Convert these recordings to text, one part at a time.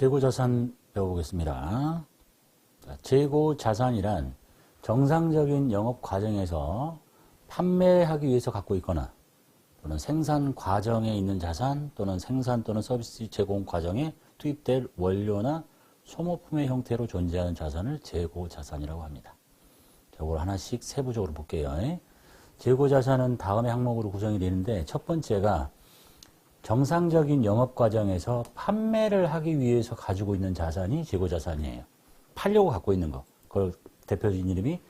재고자산 배워보겠습니다. 자, 재고자산이란 정상적인 영업 과정에서 판매하기 위해서 갖고 있거나 또는 생산 과정에 있는 자산 또는 생산 또는 서비스 제공 과정에 투입될 원료나 소모품의 형태로 존재하는 자산을 재고자산이라고 합니다. 저걸 하나씩 세부적으로 볼게요. 재고자산은 다음의 항목으로 구성이 되는데 첫 번째가 정상적인 영업 과정에서 판매를 하기 위해서 가지고 있는 자산이 재고 자산이에요. 팔려고 갖고 있는 거. 그걸 대표적인 이름이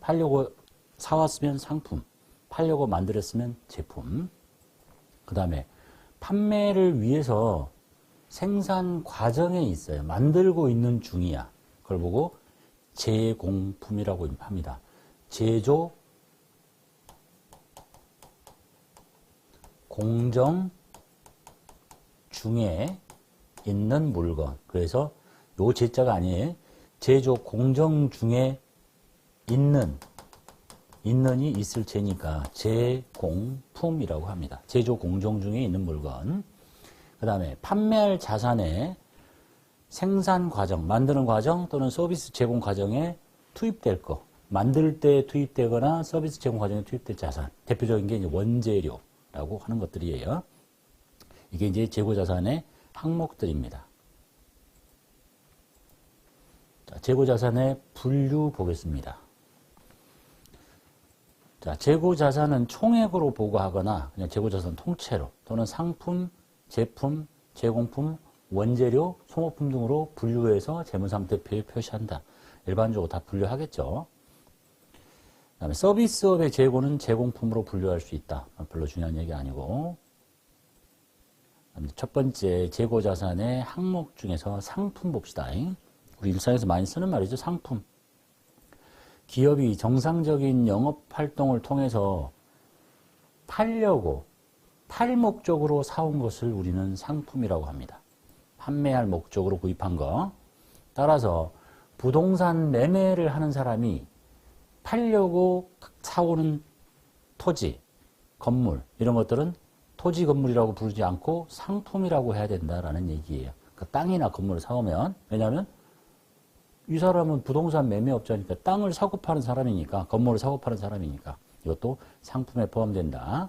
팔려고 사왔으면 상품, 팔려고 만들었으면 제품. 그 다음에 판매를 위해서 생산 과정에 있어요. 만들고 있는 중이야. 그걸 보고 제공품이라고 합니다. 제조, 공정 중에 있는 물건. 그래서 요 제자가 아니에요. 제조 공정 중에 있는 있는이 있을 제니까 제공품이라고 합니다. 제조 공정 중에 있는 물건. 그 다음에 판매할 자산의 생산 과정, 만드는 과정 또는 서비스 제공 과정에 투입될 거. 만들 때 투입되거나 서비스 제공 과정에 투입될 자산. 대표적인 게 원재료라고 하는 것들이에요. 이게 이제 재고자산의 항목들입니다. 자, 재고자산의 분류 보겠습니다. 자, 재고자산은 총액으로 보고하거나 그냥 재고자산 통째로 또는 상품, 제품, 제공품, 원재료, 소모품 등으로 분류해서 재무상태표에 표시한다. 일반적으로 다 분류하겠죠. 그 다음에 서비스업의 재고는 제공품으로 분류할 수 있다. 별로 중요한 얘기 아니고. 첫 번째 재고 자산의 항목 중에서 상품 봅시다. 우리 일상에서 많이 쓰는 말이죠. 상품. 기업이 정상적인 영업 활동을 통해서 팔려고 팔 목적으로 사온 것을 우리는 상품이라고 합니다. 판매할 목적으로 구입한 거. 따라서 부동산 매매를 하는 사람이 팔려고 사오는 토지, 건물 이런 것들은 토지 건물이라고 부르지 않고 상품이라고 해야 된다라는 얘기예요. 그 땅이나 건물을 사오면 왜냐하면 이 사람은 부동산 매매업자니까 땅을 사고 파는 사람이니까 건물을 사고 파는 사람이니까 이것도 상품에 포함된다.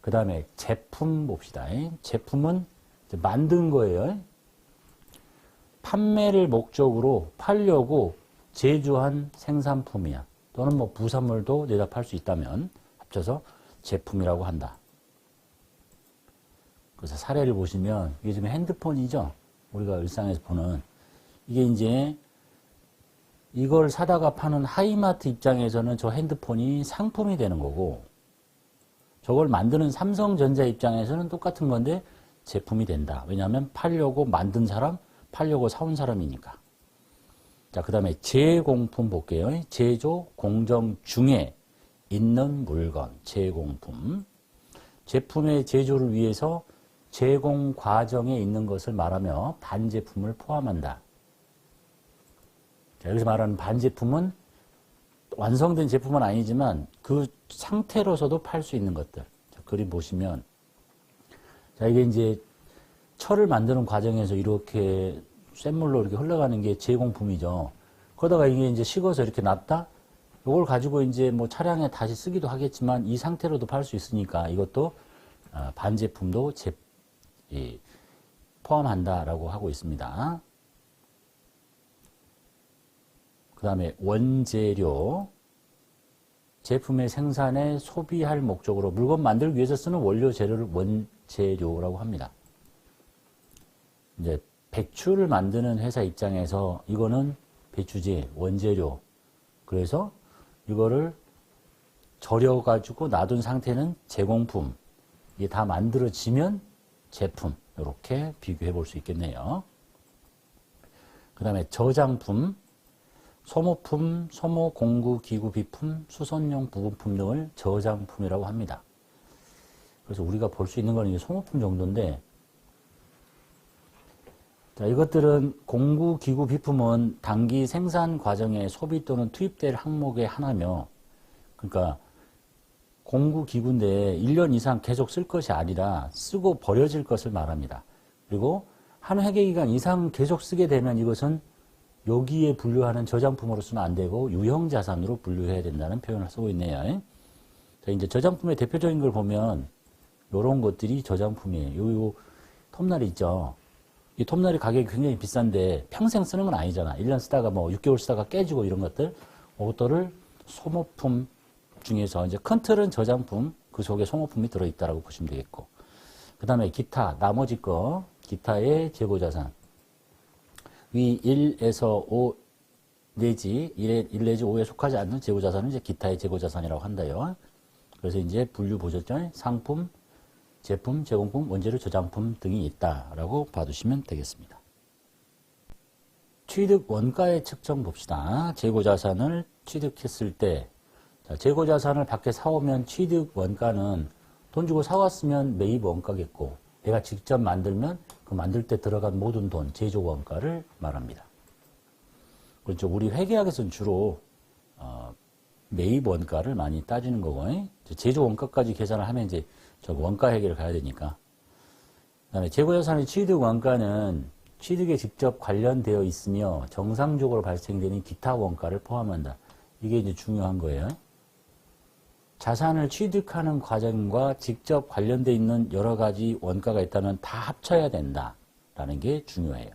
그 다음에 제품 봅시다. 제품은 만든 거예요. 판매를 목적으로 팔려고 제조한 생산품이야. 또는 뭐 부산물도 내다 팔 수 있다면 합쳐서 제품이라고 한다. 그래서 사례를 보시면 이게 지금 핸드폰이죠. 우리가 일상에서 보는 이게 이제 이걸 사다가 파는 하이마트 입장에서는 저 핸드폰이 상품이 되는 거고 저걸 만드는 삼성전자 입장에서는 똑같은 건데 제품이 된다. 왜냐하면 팔려고 만든 사람, 팔려고 사온 사람이니까. 자, 그 다음에 제공품 볼게요. 제조, 공정 중에 있는 물건, 제공품. 제품의 제조를 위해서 제공 과정에 있는 것을 말하며 반제품을 포함한다. 자, 여기서 말하는 반제품은 완성된 제품은 아니지만 그 상태로서도 팔 수 있는 것들. 자, 그림 보시면 자, 이게 이제 철을 만드는 과정에서 이렇게 쇳물로 이렇게 흘러가는 게 제공품이죠. 그러다가 이게 이제 식어서 이렇게 놨다? 이걸 가지고 이제 뭐 차량에 다시 쓰기도 하겠지만 이 상태로도 팔 수 있으니까 이것도 아, 반제품도 제, 포함한다라고 하고 있습니다. 그 다음에 원재료, 제품의 생산에 소비할 목적으로 물건 만들기 위해서 쓰는 원료 재료를 원재료라고 합니다. 이제 배추를 만드는 회사 입장에서 이거는 배추지 원재료. 그래서 이거를 절여가지고 놔둔 상태는 제공품. 이게 다 만들어지면 제품. 이렇게 비교해 볼 수 있겠네요. 그 다음에 저장품, 소모품, 소모, 공구, 기구, 비품, 수선용 부분품 등을 저장품이라고 합니다. 그래서 우리가 볼 수 있는 건 소모품 정도인데 자, 이것들은 공구, 기구, 비품은 단기 생산 과정에 소비 또는 투입될 항목의 하나며, 그러니까 공구, 기구인데 1년 이상 계속 쓸 것이 아니라 쓰고 버려질 것을 말합니다. 그리고 한 회계기간 이상 계속 쓰게 되면 이것은 여기에 분류하는 저장품으로서는 안 되고 유형자산으로 분류해야 된다는 표현을 쓰고 있네요. 자, 이제 저장품의 대표적인 걸 보면 요런 것들이 저장품이에요. 요, 요 톱날이 있죠. 이 톱날이 가격이 굉장히 비싼데 평생 쓰는 건 아니잖아. 1년 쓰다가 뭐 6개월 쓰다가 깨지고 이런 것들. 그것들을 소모품 중에서 이제 큰 틀은 저장품, 그 속에 소모품이 들어있다라고 보시면 되겠고. 그 다음에 기타, 나머지 거, 기타의 재고자산. 위 1에서 5 내지 1에, 1 내지 5에 속하지 않는 재고자산은 이제 기타의 재고자산이라고 한다요. 그래서 이제 분류 보셨죠? 상품, 제품, 제공품, 원재료, 저장품 등이 있다라고 봐두시면 되겠습니다. 취득 원가의 측정 봅시다. 재고자산을 취득했을 때 자, 재고 자산을 밖에 사오면 취득 원가는 돈 주고 사왔으면 매입 원가겠고 내가 직접 만들면 그 만들 때 들어간 모든 돈, 제조 원가를 말합니다. 그렇죠. 우리 회계학에서는 주로 어, 매입 원가를 많이 따지는 거고 제조 원가까지 계산을 하면 이제 저 원가 회계를 가야 되니까. 그다음에 재고 자산의 취득 원가는 취득에 직접 관련되어 있으며 정상적으로 발생되는 기타 원가를 포함한다. 이게 이제 중요한 거예요. 자산을 취득하는 과정과 직접 관련되어 있는 여러 가지 원가가 있다면 다 합쳐야 된다라는 게 중요해요.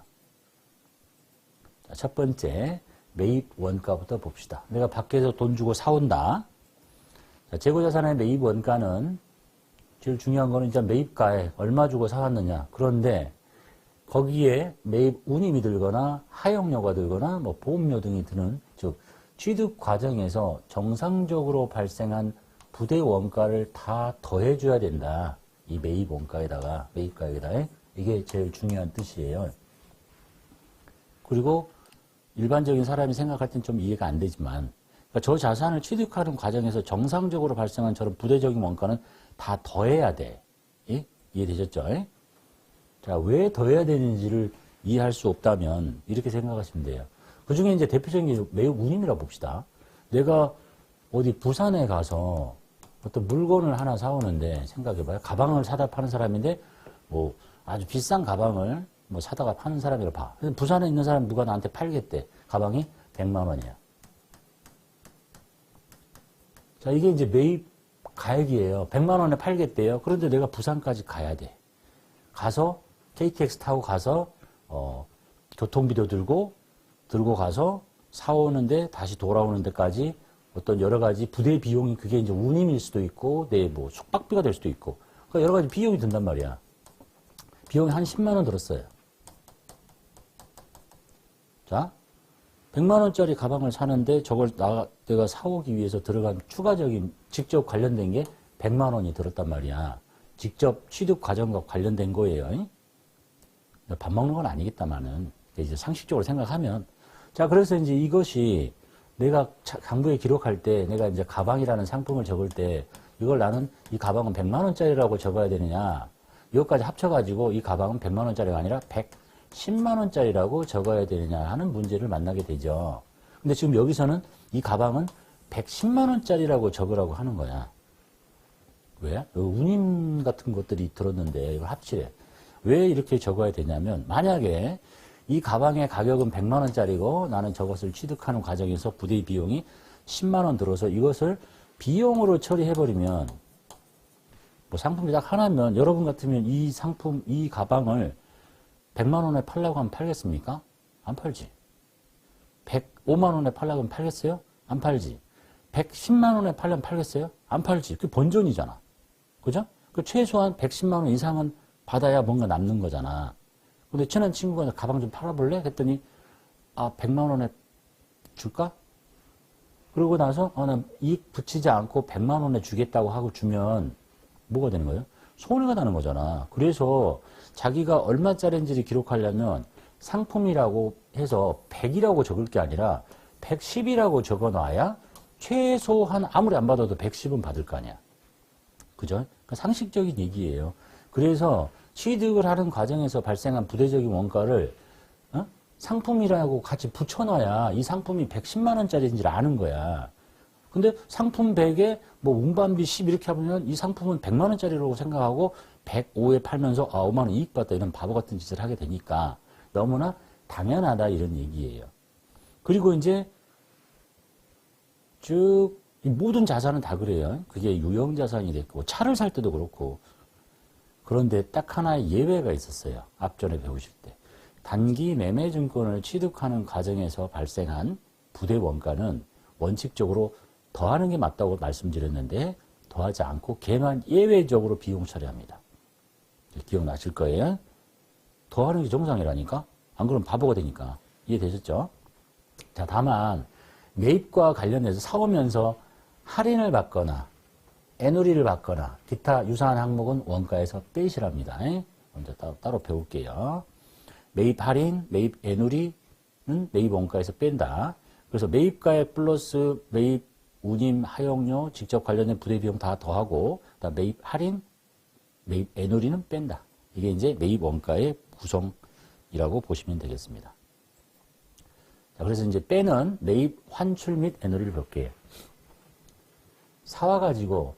자, 첫 번째 매입 원가부터 봅시다. 내가 밖에서 돈 주고 사온다. 자, 재고자산의 매입 원가는 제일 중요한 거는 이제 매입가에 얼마 주고 사왔느냐. 그런데 거기에 매입 운임이 들거나 하용료가 들거나 뭐 보험료 등이 드는 즉 취득 과정에서 정상적으로 발생한 부대 원가를 다 더해줘야 된다. 이 매입 원가에다가 매입가에다가 이게 제일 중요한 뜻이에요. 그리고 일반적인 사람이 생각할 땐 좀 이해가 안 되지만 그러니까 저 자산을 취득하는 과정에서 정상적으로 발생한 저런 부대적인 원가는 다 더해야 돼. 예? 이해되셨죠? 예? 자, 왜 더해야 되는지를 이해할 수 없다면 이렇게 생각하시면 돼요. 그 중에 이제 대표적인 게 매우 운임이라 봅시다. 내가 어디 부산에 가서 어떤 물건을 하나 사오는데 생각해봐요. 가방을 사다 파는 사람인데 뭐 아주 비싼 가방을 뭐 사다가 파는 사람이라 봐. 부산에 있는 사람 누가 나한테 팔겠대. 가방이 100만 원이야. 자, 이게 이제 매입 가액이에요. 100만 원에 팔겠대요. 그런데 내가 부산까지 가야 돼. 가서 KTX 타고 가서 어, 교통비도 들고 들고 가서 사오는데 다시 돌아오는 데까지 어떤 여러 가지 부대 비용이 그게 이제 운임일 수도 있고 내뭐 숙박비가 될 수도 있고 그러니까 여러 가지 비용이 든단 말이야. 비용이 한 10만 원 들었어요. 자, 100만 원짜리 가방을 사는데 저걸 나, 내가 사오기 위해서 들어간 추가적인 직접 관련된 게 100만 원이 들었단 말이야. 직접 취득 과정과 관련된 거예요. 밥 먹는 건 아니겠다마는 이제 상식적으로 생각하면 자 그래서 이제 이것이 내가 강부에 기록할 때 내가 이제 가방이라는 상품을 적을 때 이걸 나는 이 가방은 100만 원짜리라고 적어야 되느냐 이것까지 합쳐가지고 이 가방은 100만 원짜리가 아니라 110만 원짜리라고 적어야 되느냐 하는 문제를 만나게 되죠. 근데 지금 여기서는 이 가방은 110만 원짜리라고 적으라고 하는 거야. 왜? 운임 같은 것들이 들었는데 이걸 합치래. 왜 이렇게 적어야 되냐면 만약에 이 가방의 가격은 100만 원짜리고 나는 저것을 취득하는 과정에서 부대 비용이 10만 원 들어서 이것을 비용으로 처리해 버리면 뭐 상품이 딱 하나면 여러분 같으면 이 상품 이 가방을 100만 원에 팔라고 하면 팔겠습니까? 안 팔지. 105만 원에 팔라고 하면 팔겠어요? 안 팔지. 110만 원에 팔려면 팔겠어요? 안 팔지. 그 본전이잖아. 그죠? 그 최소한 110만 원 이상은 받아야 뭔가 남는 거잖아. 근데 친한 친구가 가방 좀 팔아볼래? 했더니, 아, 100만 원에 줄까? 그러고 나서, 아, 난 이익 붙이지 않고 100만 원에 주겠다고 하고 주면 뭐가 되는 거예요? 손해가 나는 거잖아. 그래서 자기가 얼마짜리인지를 기록하려면 상품이라고 해서 100이라고 적을 게 아니라 110이라고 적어 놔야 최소한 아무리 안 받아도 110은 받을 거 아니야. 그죠? 그 상식적인 얘기예요. 그래서 취득을 하는 과정에서 발생한 부대적인 원가를 어? 상품이라고 같이 붙여놔야 이 상품이 110만 원짜리인지를 아는 거야. 근데 상품 100에 뭐 운반비 10 이렇게 하면 이 상품은 100만 원짜리라고 생각하고 105에 팔면서 아 5만 원 이익 봤다 이런 바보 같은 짓을 하게 되니까 너무나 당연하다 이런 얘기예요. 그리고 이제 쭉이 모든 자산은 다 그래요. 그게 유형 자산이 됐고 차를 살 때도 그렇고 그런데 딱 하나의 예외가 있었어요. 앞전에 배우실 때. 단기 매매 증권을 취득하는 과정에서 발생한 부대 원가는 원칙적으로 더하는 게 맞다고 말씀드렸는데 더하지 않고 걔만 예외적으로 비용 처리합니다. 기억나실 거예요. 더하는 게 정상이라니까? 안 그러면 바보가 되니까. 이해되셨죠? 자, 다만 매입과 관련해서 사오면서 할인을 받거나 애누리를 받거나 기타 유사한 항목은 원가에서 빼시랍니다. 먼저 따로, 따로 배울게요. 매입 할인, 매입 애누리는 매입 원가에서 뺀다. 그래서 매입가액 플러스 매입 운임, 하용료, 직접 관련된 부대 비용 다 더하고 매입 할인, 매입 애누리는 뺀다. 이게 이제 매입 원가의 구성이라고 보시면 되겠습니다. 자, 그래서 이제 빼는 매입 환출 및 애누리를 볼게요. 사와가지고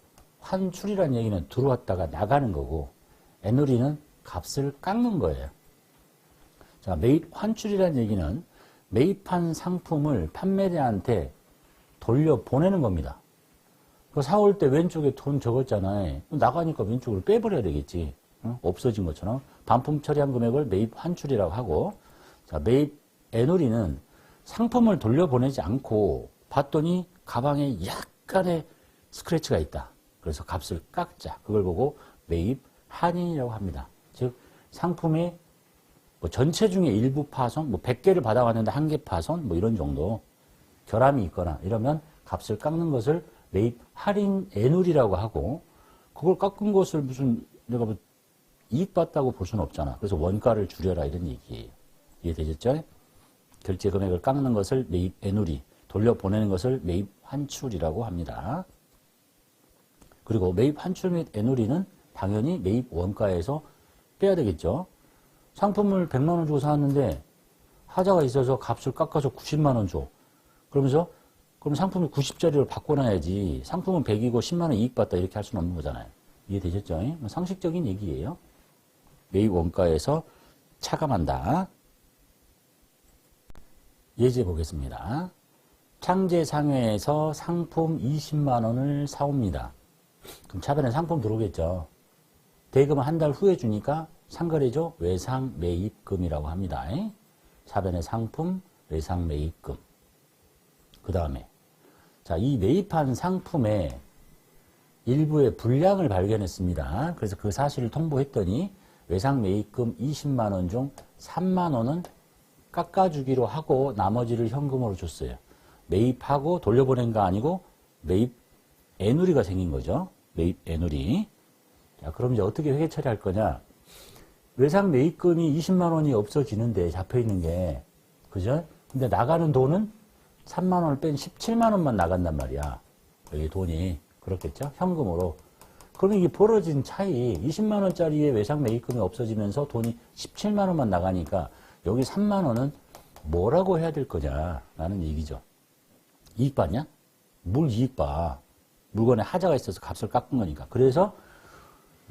환출이라는 얘기는 들어왔다가 나가는 거고 애누리는 값을 깎는 거예요. 자, 매입 환출이라는 얘기는 매입한 상품을 판매자한테 돌려 보내는 겁니다. 그 사올 때 왼쪽에 돈 적었잖아요. 나가니까 왼쪽으로 빼버려야 되겠지. 응? 없어진 것처럼 반품 처리한 금액을 매입 환출이라고 하고 자, 매입 애누리는 상품을 돌려보내지 않고 봤더니 가방에 약간의 스크래치가 있다. 그래서 값을 깎자. 그걸 보고 매입 할인이라고 합니다. 즉 상품의 뭐 전체 중에 일부 파손, 뭐 100개를 받아왔는데 한 개 파손, 뭐 이런 정도 결함이 있거나 이러면 값을 깎는 것을 매입 할인 애누리라고 하고 그걸 깎은 것을 무슨 내가 뭐 이익 봤다고 볼 수는 없잖아. 그래서 원가를 줄여라 이런 얘기예요. 이해되셨죠? 결제 금액을 깎는 것을 매입 애누리, 돌려보내는 것을 매입 환출이라고 합니다. 그리고 매입 환출 및 애누리는 당연히 매입 원가에서 빼야 되겠죠. 상품을 100만 원 주고 사왔는데 하자가 있어서 값을 깎아서 90만 원 줘. 그러면서 그럼 상품을 90짜리로 바꿔놔야지. 상품은 100이고 10만 원 이익 봤다 이렇게 할 수는 없는 거잖아요. 이해되셨죠? 뭐 상식적인 얘기예요. 매입 원가에서 차감한다. 예제 보겠습니다. 창제 상회에서 상품 20만 원을 사옵니다. 그럼 차변에 상품 들어오겠죠. 대금은 한 달 후에 주니까 상거래죠. 외상 매입금이라고 합니다. 차변의 상품, 외상 매입금. 그 다음에 자, 이 매입한 상품의 일부의 불량을 발견했습니다. 그래서 그 사실을 통보했더니 외상 매입금 20만 원 중 3만 원은 깎아주기로 하고 나머지를 현금으로 줬어요. 매입하고 돌려보낸 거 아니고 매입 애누리가 생긴 거죠. 매입 애누리. 자, 그럼 이제 어떻게 회계 처리할 거냐? 외상 매입금이 20만 원이 없어지는데 잡혀 있는 게 그죠? 근데 나가는 돈은 3만 원을 뺀 17만 원만 나간단 말이야. 여기 돈이 그렇겠죠? 현금으로. 그러면 이게 벌어진 차이 20만 원짜리의 외상 매입금이 없어지면서 돈이 17만 원만 나가니까 여기 3만 원은 뭐라고 해야 될 거냐 라는 얘기죠. 이익 받냐? 뭘 이익 봐. 물건에 하자가 있어서 값을 깎은 거니까. 그래서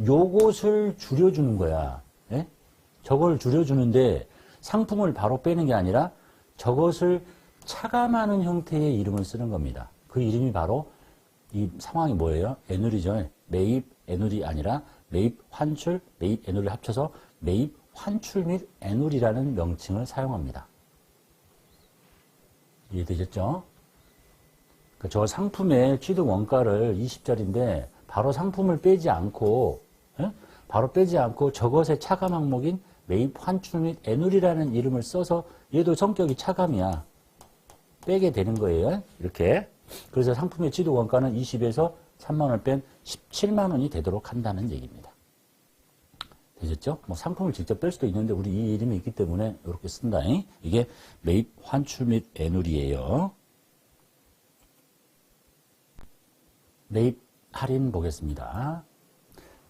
요것을 줄여주는 거야. 예? 저걸 줄여주는데 상품을 바로 빼는 게 아니라 저것을 차감하는 형태의 이름을 쓰는 겁니다. 그 이름이 바로 이 상황이 뭐예요? 애누리죠. 매입 애누리 아니라 매입 환출, 매입 애누리를 합쳐서 매입 환출 및 애누리라는 명칭을 사용합니다. 이해되셨죠? 그러니까 저 상품의 취득 원가를 20짜리인데 바로 상품을 빼지 않고 예? 바로 빼지 않고 저것의 차감 항목인 매입 환출 및 애누리라는 이름을 써서 얘도 성격이 차감이야. 빼게 되는 거예요. 이렇게. 그래서 상품의 취득 원가는 20에서 3만 원을 뺀 17만 원이 되도록 한다는 얘기입니다. 되셨죠? 뭐 상품을 직접 뺄 수도 있는데 우리 이 이름이 있기 때문에 이렇게 쓴다. 이게 매입 환출 및 애누리예요. 매입 할인 보겠습니다.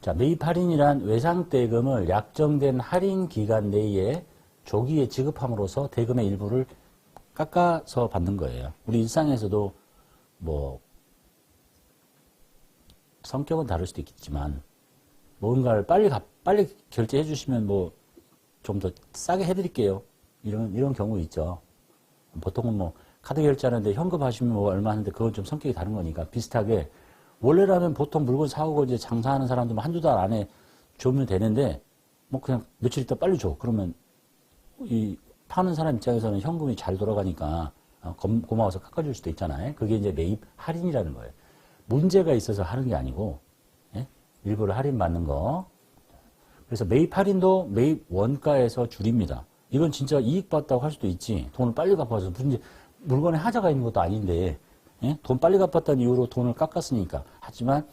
자, 매입 할인이란 외상 대금을 약정된 할인 기간 내에 조기에 지급함으로써 대금의 일부를 깎아서 받는 거예요. 우리 일상에서도 뭐 성격은 다를 수도 있겠지만 뭔가를 빨리 가, 빨리 결제해 주시면 뭐 좀 더 싸게 해드릴게요. 이런 이런 경우 있죠. 보통은 뭐 카드 결제하는데 현금 하시면 뭐 얼마 하는데 그건 좀 성격이 다른 거니까 비슷하게 원래라면 보통 물건 사오고 이제 장사하는 사람도 뭐 한두 달 안에 주면 되는데 뭐 그냥 며칠 있다 빨리 줘. 그러면 이 파는 사람 입장에서는 현금이 잘 돌아가니까 어, 검- 고마워서 깎아줄 수도 있잖아요. 그게 이제 매입 할인이라는 거예요. 문제가 있어서 하는 게 아니고 예? 일부러 할인 받는 거. 그래서 매입 할인도 매입 원가에서 줄입니다. 이건 진짜 이익 봤다고 할 수도 있지. 돈을 빨리 갚아서 무슨 물건에 하자가 있는 것도 아닌데 예? 돈 빨리 갚았다는 이유로 돈을 깎았으니까. 하지만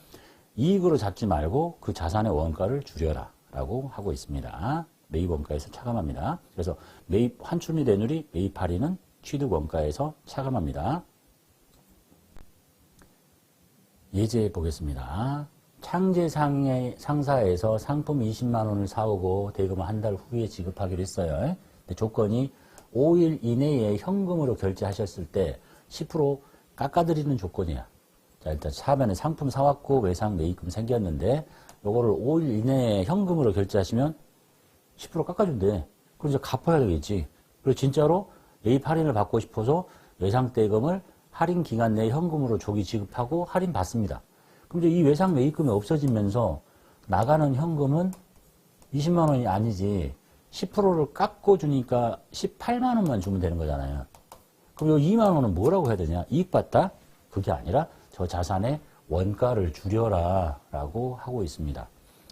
이익으로 잡지 말고 그 자산의 원가를 줄여라 라고 하고 있습니다. 매입 원가에서 차감합니다. 그래서 매입 환출 및 내누리, 매입 할인은 취득 원가에서 차감합니다. 예제 보겠습니다. 창제 상의 상사에서 상품 20만 원을 사오고 대금을 한 달 후에 지급하기로 했어요. 조건이 5일 이내에 현금으로 결제하셨을 때 10% 깎아드리는 조건이야. 자, 일단 처음에는 상품 사왔고 외상 매입금 생겼는데 요거를 5일 이내에 현금으로 결제하시면 10% 깎아준대. 그럼 이제 갚아야 되겠지. 그리고 진짜로 매입 할인을 받고 싶어서 외상 대금을 할인 기간 내에 현금으로 조기 지급하고 할인 받습니다. 그럼 이제 이 외상 매입금이 없어지면서 나가는 현금은 20만 원이 아니지 10%를 깎고 주니까 18만 원만 주면 되는 거잖아요. 그럼 이 2만 원은 뭐라고 해야 되냐? 이익 받다? 그게 아니라 저 자산의 원가를 줄여라 라고 하고 있습니다.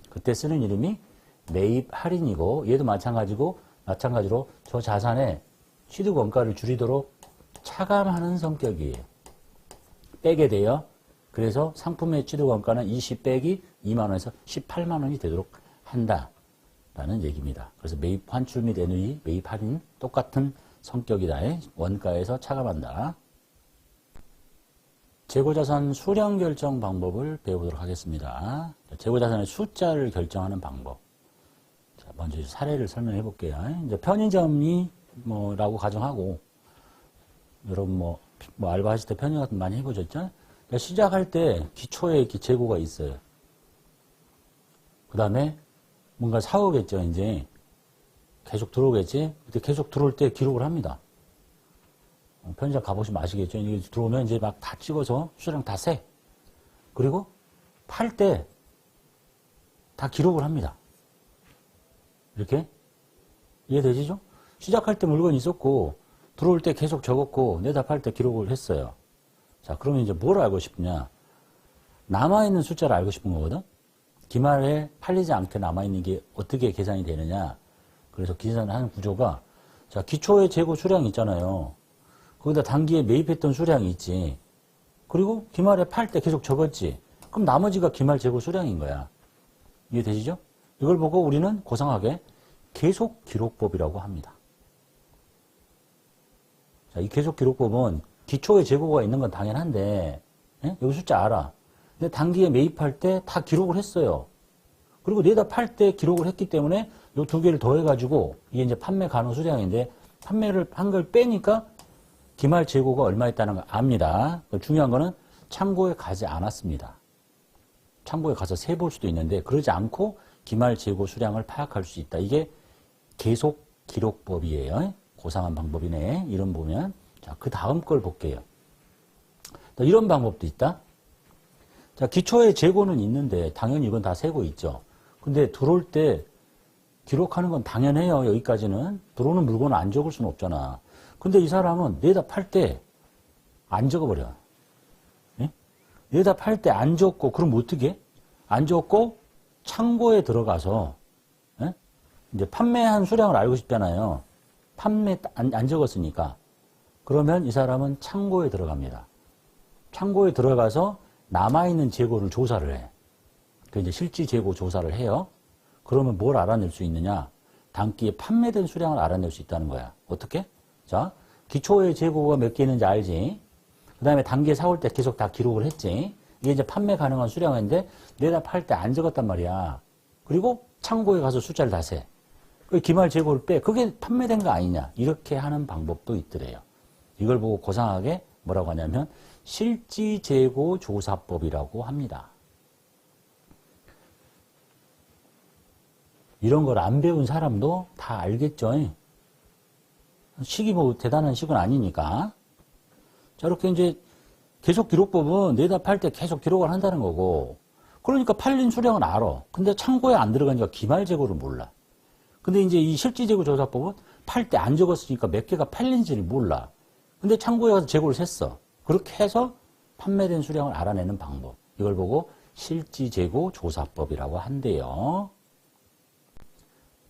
그때 쓰는 이름이 매입 할인이고 얘도 마찬가지고 마찬가지로 저 자산의 취득 원가를 줄이도록 차감하는 성격이에요. 빼게 돼요. 그래서 상품의 취득 원가는 20 빼기 2만 원에서 18만 원이 되도록 한다라는 얘기입니다. 그래서 매입 환출 및 NUE, 매입 할인 똑같은 성격이다. 원가에서 차감한다. 재고자산 수량 결정 방법을 배워보도록 하겠습니다. 재고자산의 숫자를 결정하는 방법. 자, 먼저 사례를 설명해 볼게요. 이제 편의점이 뭐라고 가정하고 여러분 뭐, 뭐 알바하실 때 편의점 같은 거 많이 해보셨죠? 그러니까 시작할 때 기초에 이렇게 재고가 있어요. 그 다음에 뭔가 사오겠죠, 이제. 계속 들어오겠지? 계속 들어올 때 기록을 합니다. 어, 편의점 가보시면 아시겠죠? 이게 들어오면 이제 막 다 찍어서 수량 다 세. 그리고 팔 때 다 기록을 합니다. 이렇게? 이해되시죠? 시작할 때 물건이 있었고, 들어올 때 계속 적었고, 내다 팔때 기록을 했어요. 자, 그러면 이제 뭘 알고 싶냐? 남아있는 숫자를 알고 싶은 거거든? 기말에 팔리지 않게 남아있는 게 어떻게 계산이 되느냐? 그래서 하는 구조가, 자, 기초의 재고 수량이 있잖아요. 거기다 단기에 매입했던 수량이 있지. 그리고 기말에 팔 때 계속 적었지. 그럼 나머지가 기말 재고 수량인 거야. 이해되시죠? 이걸 보고 우리는 고상하게 계속 기록법이라고 합니다. 자, 이 계속 기록법은 기초의 재고가 있는 건 당연한데, 예? 여기 숫자 알아. 근데 단기에 매입할 때 다 기록을 했어요. 그리고 내다 팔 때 기록을 했기 때문에 이두 개를 더해가지고 이게 이제 판매 가능 수량인데 판매를 한 걸 빼니까 기말 재고가 얼마 있다는 걸 압니다. 중요한 거는 창고에 가지 않았습니다. 창고에 가서 세 볼 수도 있는데 그러지 않고 기말 재고 수량을 파악할 수 있다. 이게 계속 기록법이에요. 고상한 방법이네. 이런 보면 자, 그 다음 걸 볼게요. 자, 이런 방법도 있다. 자, 기초의 재고는 있는데 당연히 이건 다 세고 있죠. 근데 들어올 때 기록하는 건 당연해요. 여기까지는. 들어오는 물건을 안 적을 수는 없잖아. 근데 이 사람은 내다 팔 때 안 적어버려. 예? 내다 팔 때 안 적고, 그럼 어떻게? 안 적고 창고에 들어가서, 예? 이제 판매한 수량을 알고 싶잖아요. 판매 안, 안 적었으니까. 그러면 이 사람은 창고에 들어갑니다. 창고에 들어가서 남아있는 재고를 조사를 해. 그 이제 실지 재고 조사를 해요. 그러면 뭘 알아낼 수 있느냐? 단기에 판매된 수량을 알아낼 수 있다는 거야. 어떻게? 자, 기초의 재고가 몇 개 있는지 알지? 그 다음에 단기에 사올 때 계속 다 기록을 했지? 이게 이제 판매 가능한 수량인데, 내다 팔때 안 적었단 말이야. 그리고 창고에 가서 숫자를 다 세. 그 기말 재고를 빼. 그게 판매된 거 아니냐? 이렇게 하는 방법도 있더래요. 이걸 보고 고상하게 뭐라고 하냐면, 실지 재고 조사법이라고 합니다. 이런 걸 안 배운 사람도 다 알겠죠. 식이 뭐 대단한 식은 아니니까. 자, 이렇게 이제 계속 기록법은 내다 팔 때 계속 기록을 한다는 거고. 그러니까 팔린 수량은 알아. 근데 창고에 안 들어가니까 기말 재고를 몰라. 근데 이제 이 실지 재고 조사법은 팔 때 안 적었으니까 몇 개가 팔린지를 몰라. 근데 창고에 가서 재고를 셌어. 그렇게 해서 판매된 수량을 알아내는 방법. 이걸 보고 실지 재고 조사법이라고 한대요.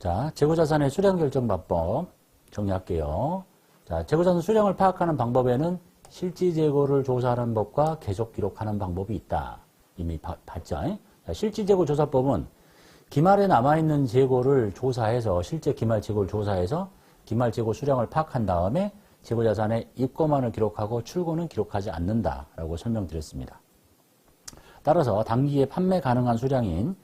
자, 재고자산의 수량 결정 방법 정리할게요. 자, 재고자산 수량을 파악하는 방법에는 실지 재고를 조사하는 법과 계속 기록하는 방법이 있다. 이미 바, 봤죠? 자, 실지 재고 조사법은 기말에 남아있는 재고를 조사해서 실제 기말 재고를 조사해서 기말 재고 수량을 파악한 다음에 재고자산의 입고만을 기록하고 출고는 기록하지 않는다라고 설명드렸습니다. 따라서 단기에 판매 가능한 수량인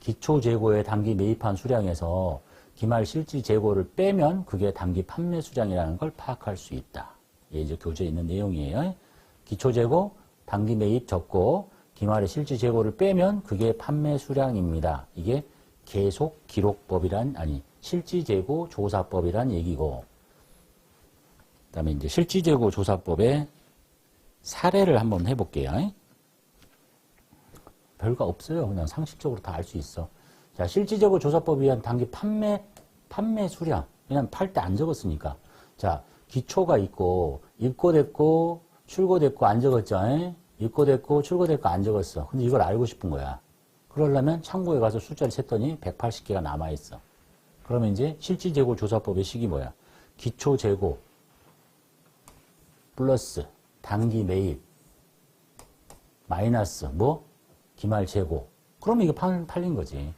기초 재고에 단기 매입한 수량에서 기말 실지 재고를 빼면 그게 단기 판매 수량이라는 걸 파악할 수 있다. 이게 이제 교재에 있는 내용이에요. 기초 재고, 단기 매입 적고, 기말의 실지 재고를 빼면 그게 판매 수량입니다. 이게 계속 기록법이란 아니 실지 재고 조사법이란 얘기고 그다음에 이제 실지 재고 조사법의 사례를 한번 해볼게요. 별거 없어요. 그냥 상식적으로 다 알 수 있어. 자, 실질적으로 조사법에 의한 단기 판매, 판매 수량. 그냥 팔때 안 적었으니까. 자, 기초가 있고, 입고됐고, 출고됐고, 안 적었죠. 에? 입고됐고, 출고됐고, 안 적었어. 근데 이걸 알고 싶은 거야. 그러려면 창고에 가서 숫자를 셌더니 180개가 남아있어. 그러면 이제 실질재고 조사법의 식이 뭐야? 기초 재고, 플러스, 단기 매입, 마이너스, 뭐? 기말 재고. 그러면 이게 팔, 팔린 거지.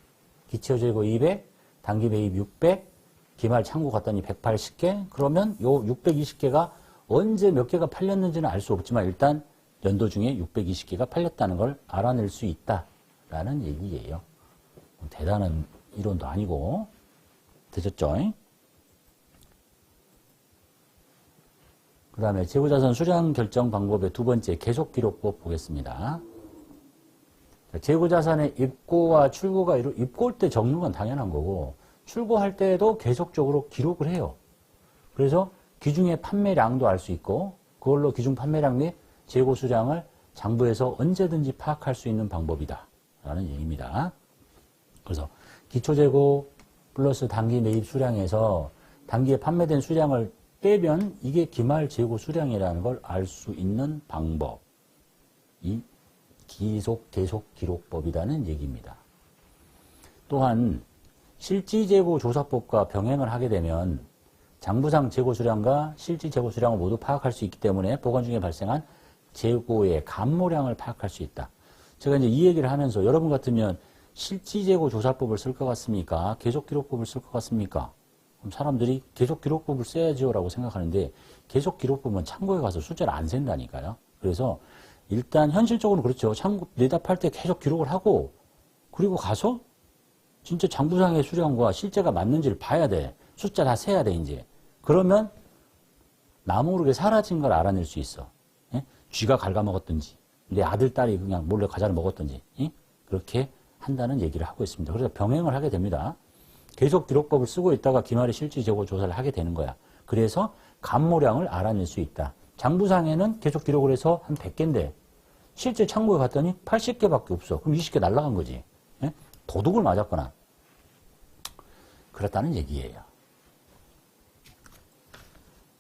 기초 재고 200, 단기 매입 600, 기말 창고 갔더니 180개. 그러면 요 620개가 언제 몇 개가 팔렸는지는 알 수 없지만 일단 연도 중에 620개가 팔렸다는 걸 알아낼 수 있다라는 얘기예요. 대단한 이론도 아니고 되셨죠? 그 다음에 재고자산 수량 결정 방법의 두 번째 계속 기록법 보겠습니다. 재고자산의 입고와 출고가 이루, 입고할 때 적는 건 당연한 거고, 출고할 때도 계속적으로 기록을 해요. 그래서 기중의 판매량도 알 수 있고, 그걸로 기중 판매량 및 재고 수량을 장부에서 언제든지 파악할 수 있는 방법이다. 라는 얘기입니다. 그래서 기초재고 플러스 단기 매입 수량에서 단기에 판매된 수량을 빼면 이게 기말 재고 수량이라는 걸 알 수 있는 방법이 기속 계속 기록법이라는 얘기입니다. 또한 실지 재고 조사법과 병행을 하게 되면 장부상 재고 수량과 실지 재고 수량을 모두 파악할 수 있기 때문에 보관 중에 발생한 재고의 감모량을 파악할 수 있다. 제가 이제 이 얘기를 하면서 여러분 같으면 실지 재고 조사법을 쓸 것 같습니까? 계속 기록법을 쓸 것 같습니까? 그럼 사람들이 계속 기록법을 써야지요라고 생각하는데 계속 기록법은 창고에 가서 숫자를 안 센다니까요. 그래서 일단 현실적으로 그렇죠. 창고 내답할 때 계속 기록을 하고 그리고 가서 진짜 장부상의 수량과 실제가 맞는지를 봐야 돼. 숫자 다 세야 돼 이제. 그러면 나 모르게 사라진 걸 알아낼 수 있어. 예? 쥐가 갉아먹었든지 내 아들 딸이 그냥 몰래 과자를 먹었든지 예? 그렇게 한다는 얘기를 하고 있습니다. 그래서 병행을 하게 됩니다. 계속 기록법을 쓰고 있다가 기말의 실질 재고 조사를 하게 되는 거야. 그래서 감모량을 알아낼 수 있다. 장부상에는 계속 기록을 해서 한 100개인데 실제 창고에 갔더니 80개밖에 없어. 그럼 20개 날라간 거지. 예? 도둑을 맞았거나 그렇다는 얘기예요.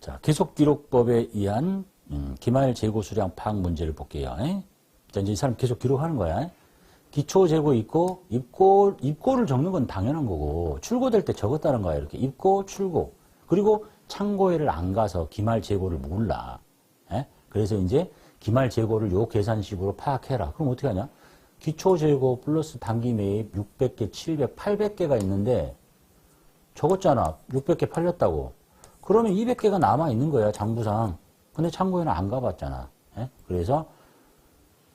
자, 계속 기록법에 의한 음, 기말 재고 수량 파악 문제를 볼게요. 예? 자, 이제 이 사람 계속 기록하는 거야. 기초 재고 있고 입고 입고를 적는 건 당연한 거고 출고될 때 적었다는 거야. 이렇게 입고 출고 그리고 창고에를 안 가서 기말 재고를 몰라. 예? 그래서 이제 기말 재고를 요 계산식으로 파악해라. 그럼 어떻게 하냐? 기초 재고 플러스 단기 매입 600개, 700, 800개가 있는데 적었잖아. 600개 팔렸다고. 그러면 200개가 남아 있는 거야, 장부상. 근데 창고에는 안 가봤잖아. 예? 그래서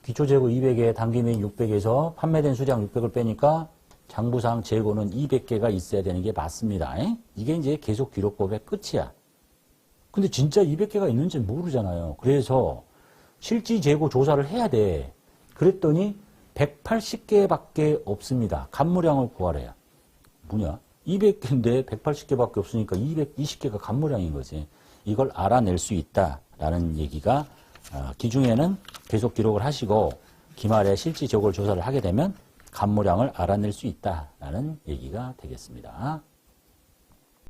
기초 재고 200에 단기 매입 600에서 판매된 수량 600을 빼니까 장부상 재고는 200개가 있어야 되는 게 맞습니다. 예? 이게 이제 계속 기록법의 끝이야. 근데 진짜 200개가 있는지 모르잖아요. 그래서 실지 재고 조사를 해야 돼. 그랬더니 180개밖에 없습니다. 감무량을 구하래요. 뭐냐? 200개인데 180개밖에 없으니까 220개가 간모량인 거지. 이걸 알아낼 수 있다라는 얘기가 어, 기중에는 계속 기록을 하시고 기말에 실지 저걸 조사를 하게 되면 간모량을 알아낼 수 있다라는 얘기가 되겠습니다.